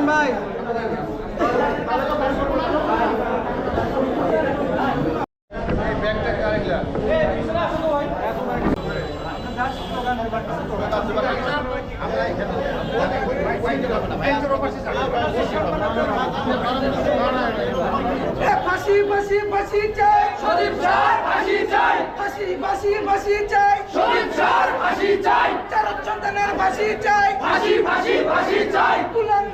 রায়হান ভাই। ফাঁসি ফাঁসি ফাঁসি চাই। সজীব স্যার ফাঁসি চাই। ফাঁসি ফাঁসি ফাঁসি চাই। সজীব স্যার ফাঁসি চাই। চারণ চন্দনের ফাঁসি চাই। ফাঁসি ফাঁসি ফাঁসি চাই। কুলঙ্গারের ফাঁসি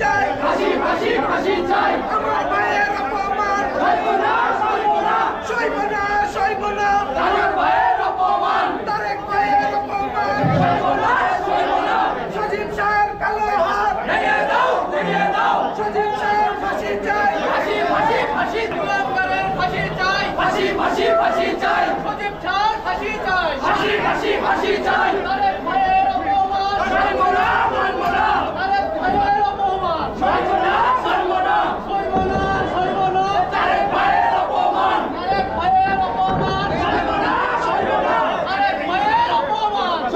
চাই। ফাঁসি ফাঁসি ফাঁসি চাই আমার ভাইয়ের অপমান। সইব না সইব না। সইব না সইব না তারেক ভাইয়ের অপমান। তারেক ভাইয়ের অপমান সইব না সইব না সজীব স্যার কালো হাত। ভেঙে দাও ভেঙে দাও সজীব স্যার ফাঁসি চাই। ফাঁসি ফাঁসি ফাঁসি কুলাঙ্গারের ফাঁসি চাই। ফাঁসি ফাঁসি ফাঁসি চাই সজীব ছাড় ফাঁসি চাই। ফাঁসি ফাঁসি ফাঁসি চাই তারেক ভাইয়ের অপমান সইব না মানব না তারেক ভাইয়ের অপমান সইব না মানব না সইব না সইব না তারেক ভাইয়ের অপমান তারেক ভাইয়ের অপমান সইব না সইব না তারেক ভাইয়ের অপমান সইব না সইব না মানব না মানব না তারেক ভাইয়ের অপমান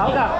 好的。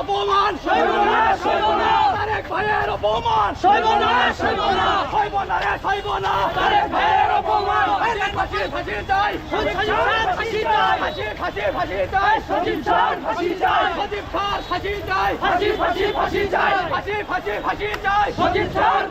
অপমান! সইব না সইব না এক ভাইয়ের অপমান! সইব না সইব রে সইব না! তারেক ভাইয়ের অপমান! ফাঁসি ফাঁসি ফাঁসি চাই! সজীব স্যার ফাঁসি চাই! ফাঁসি ফাঁসি ফাঁসি চাই! সজীব স্যার ফাঁসি চাই! সজীব স্যার ফাঁসি চাই! ফাঁসি ফাঁসি ফাঁসি চাই! ফাঁসি ফাঁসি ফাঁসি চাই! সজীব স্যার